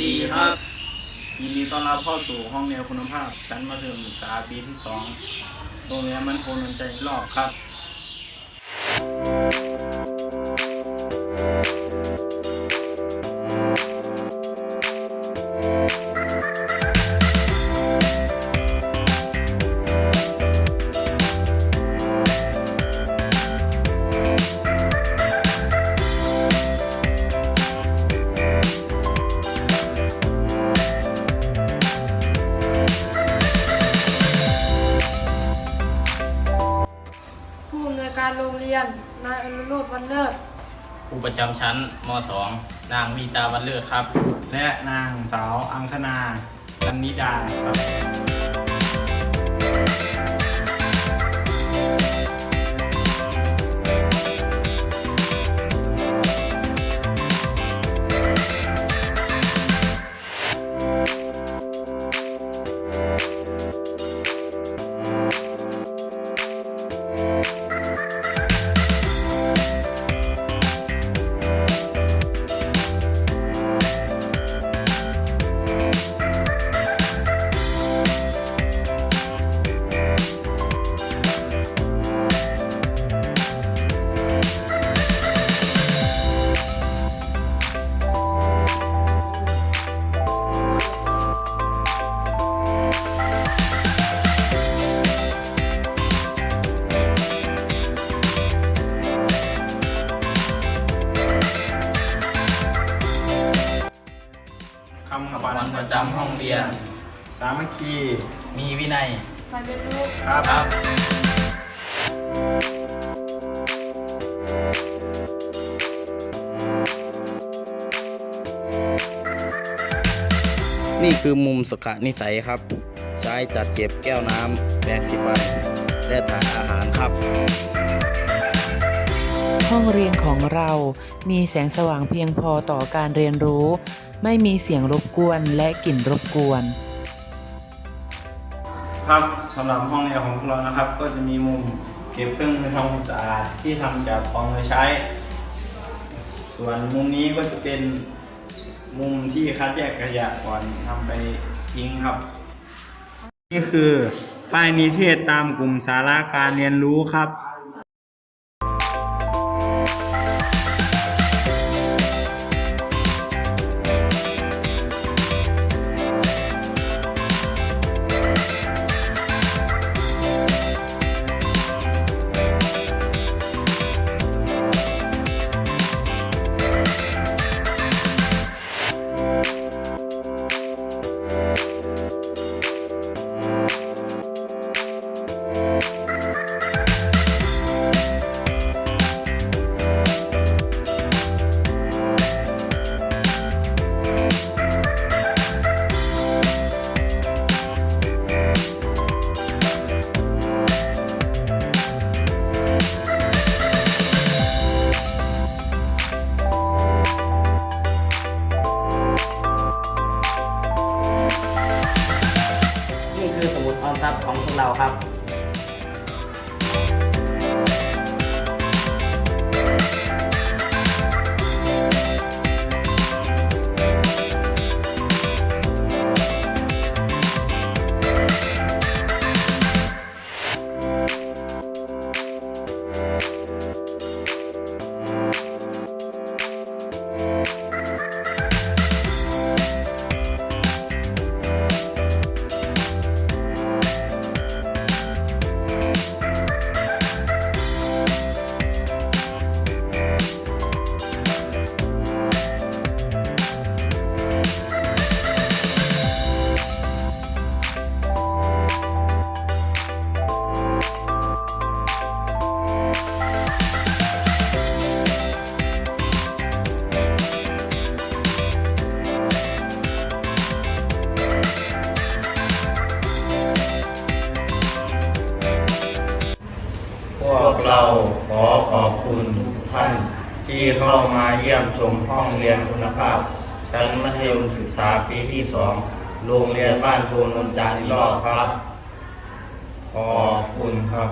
ดีครับ ยินดีต้อนรับเข้าสู่ห้องแนวคุณภาพ ชั้นมัธยมศึกษาปีที่สองโรงเรียนมันโพนนใจรอบครับ การโรงเรียน นายอนุโรธวันเลิศครูประจำชั้นม .2 นางวีตาวันเลิศครับ และนางสาวอังคณาจันนิดาครับำขขวัวัญญประจำห้องเรียน สามัคคี มีวินัยไฟเป็นลูก ครับครับนี่คือมุมสุขนิสัยครับ ใช้จัดเก็บแก้วน้ำแบกสิฟันและทานอาหารครับ ห้องเรียนของเรามีแสงสว่างเพียงพอต่อการเรียนรู้ ไม่มีเสียงรบกวนและกลิ่นรบกวน ครับสำหรับห้องเรียนของพวกเรานะครับ ก็จะมีมุมเก็บเครื่องมือทำความสะอาดที่ทำจากของมือใช้ ส่วนมุมนี้ก็จะเป็นมุมที่คัดแยกขยะก่อนทำไปทิ้งครับ นี่คือป้ายนิเทศตามกลุ่มสาระการเรียนรู้ครับับของพวกเราครับ เราขอขอบคุณทุกท่าน ที่เข้ามาเยี่ยมชมห้องเรียนคุณภาพ ชั้นมัธยมศึกษาปีที่สองโรงเรียนบ้านโพนนจาริรอครับ ขอบคุณครับ